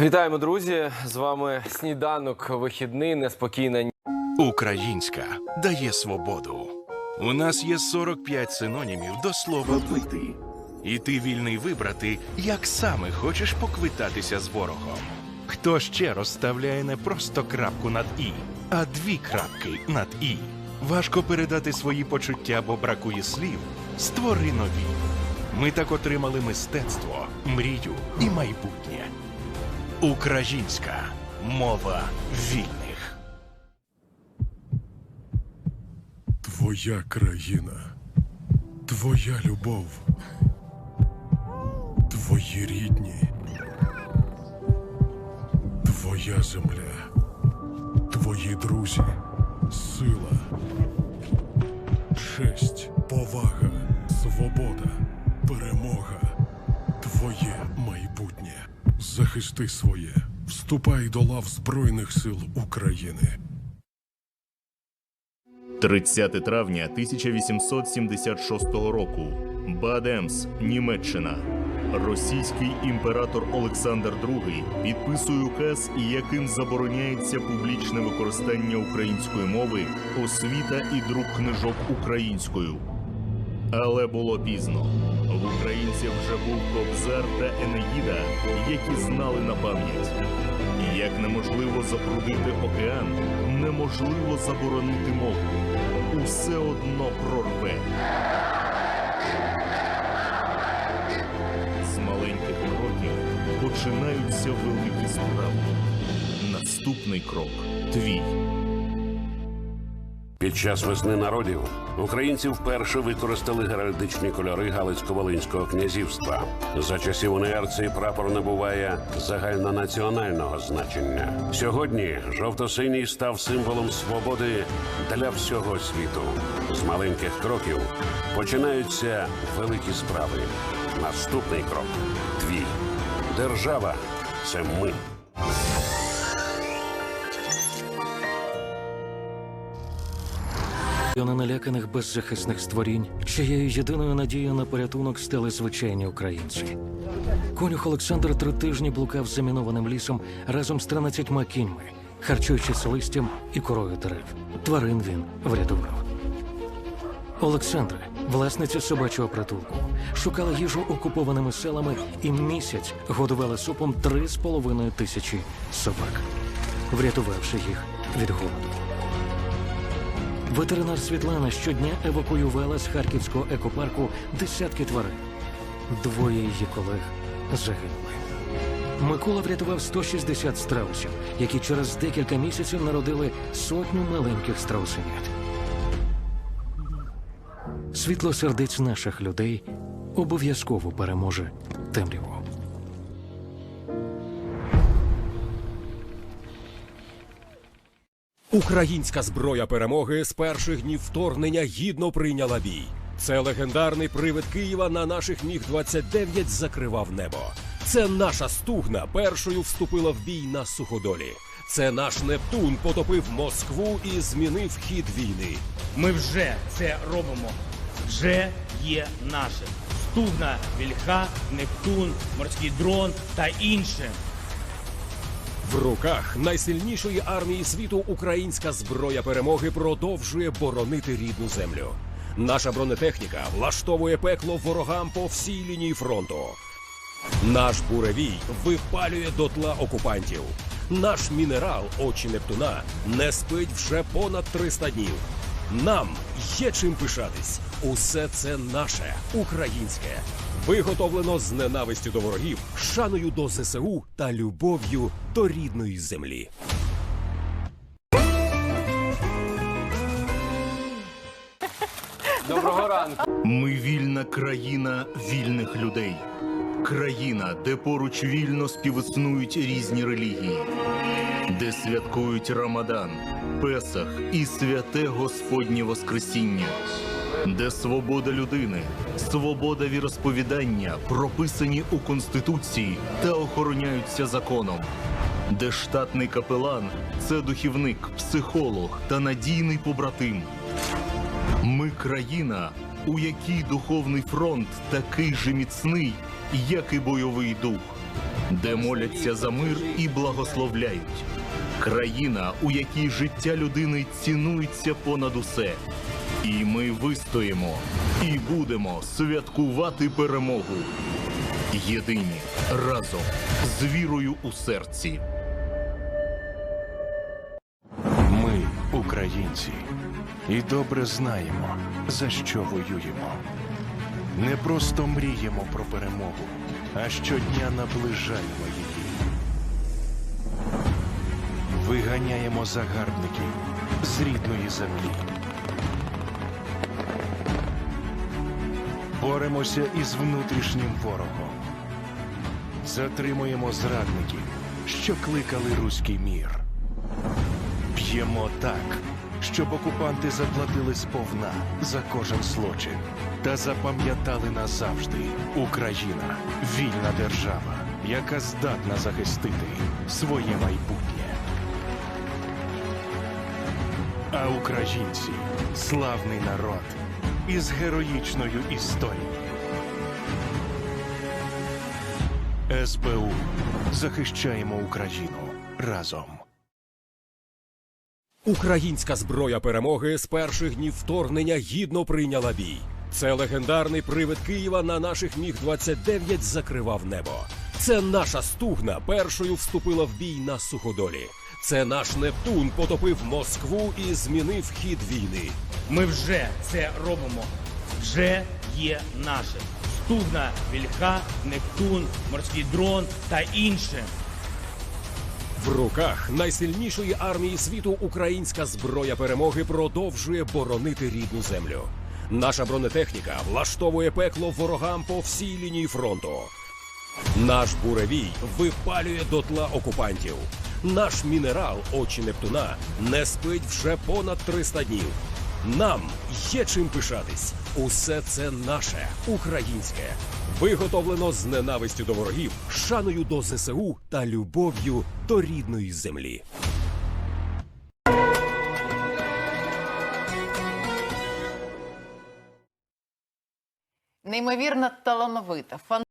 Вітаємо, друзі! З вами сніданок вихідний, неспокійна Українська дає свободу. У нас є 45 синонімів до слова бити. І ти вільний вибрати, як саме хочеш поквитатися з ворогом. Хто ще розставляє не просто крапку над і, а дві крапки над і. Важко передати свої почуття, бо бракує слів. Створи нові. Ми так отримали мистецтво, мрію і майбутнє. Українська мова вільних. Твоя країна, твоя любов, твої рідні, твоя земля, твої друзі, сила, честь, Захисти своє, вступай до лав Збройних сил України. 30 травня 1876 року. Бадемс, Німеччина. Російський імператор Олександр II підписує указ, яким забороняється публічне використання української мови, освіта і друк книжок українською. Але було пізно. В українців вже був Кобзар та Енеїда, які знали на пам'ять. Як неможливо запрудити океан, неможливо заборонити мову. Усе одно прорве. З маленьких кроків починаються великі справи. Наступний крок твій. Під час весни народів українці вперше використали геральдичні кольори Галицько-Волинського князівства. За часів уніарції прапор набуває загальнонаціонального значення. Сьогодні жовто-синій став символом свободи для всього світу. З маленьких кроків починаються великі справи. Наступний крок твій. Держава це ми. Мільйони наляканих беззахисних створінь, чиєю єдиною надією на порятунок стали звичайні українці. Конюх Олександр три тижні блукав замінованим лісом разом з 13 кіньми, харчуючись листям і корою дерев. Тварин він врятував. Олександра, власниця собачого притулку, шукала їжу окупованими селами і місяць годувала супом три з половиною тисячі собак, врятувавши їх від голоду. Ветеринар Світлана щодня евакуювала з харківського екопарку десятки тварин. Двоє її колег загинули. Микола врятував 160 страусів, які через декілька місяців народили сотню маленьких страусенят. Світло сердець наших людей обов'язково переможе темряву. Українська зброя перемоги з перших днів вторгнення гідно прийняла бій. Це легендарний привид Києва на наших міг 29 закривав небо. Це наша стугна першою вступила в бій на суходолі. Це наш Нептун потопив Москву і змінив хід війни. Ми вже це робимо. Вже є наше. Стугна, Вільха, Нептун, морський дрон та інше. В руках найсильнішої армії світу українська зброя перемоги продовжує боронити рідну землю. Наша бронетехніка влаштовує пекло ворогам по всій лінії фронту. Наш буревій випалює дотла окупантів. Наш мінерал очі Нептуна не спить вже понад 300 днів. Нам є чим пишатись. Усе це наше українське. Виготовлено з ненавистю до ворогів, шаною до ЗСУ та любов'ю до рідної землі. доброго ранку. Ми вільна країна вільних людей. Країна, де поруч вільно співіснують різні релігії, де святкують Рамадан, Песах і святе Господнє Воскресіння, де свобода людини, свобода віросповідання прописані у Конституції та охороняються законом, де штатний капелан це духівник, психолог та надійний побратим. Ми країна, у якій духовний фронт такий же міцний, як і бойовий дух. де моляться за мир і благословляють. Країна, у якій життя людини цінується понад усе. І ми вистоїмо і будемо святкувати перемогу. Єдині разом з вірою у серці. Ми, українці, і добре знаємо, за що воюємо. Не просто мріємо про перемогу, а щодня наближаємо її. Виганяємо загарбників з рідної землі. Боремося із внутрішнім ворогом. Затримуємо зрадників, що кликали руський мір. Б'ємо так, щоб окупанти заплатили сповна за кожен злочин та запам'ятали назавжди Україна вільна держава, яка здатна захистити своє майбутнє. А українці славний народ із героїчною історією. СБУ захищаємо Україну разом. Українська зброя перемоги з перших днів вторгнення гідно прийняла бій. Це легендарний привид Києва на наших міг 29 закривав небо. Це наша стугна першою вступила в бій на суходолі. Це наш Нептун потопив Москву і змінив хід війни. Ми вже це робимо. Вже є наше. Стугна, Вільха, Нептун, морський дрон та інше. В руках найсильнішої армії світу українська зброя перемоги продовжує боронити рідну землю. Наша бронетехніка влаштовує пекло ворогам по всій лінії фронту. Наш буревій випалює дотла окупантів. Наш мінерал очі Нептуна не спить вже понад 300 днів. Нам є чим пишатись. Усе це наше українське. Виготовлено з ненавистю до ворогів, шаною до ЗСУ та любов'ю до рідної землі. Неймовірно талановита,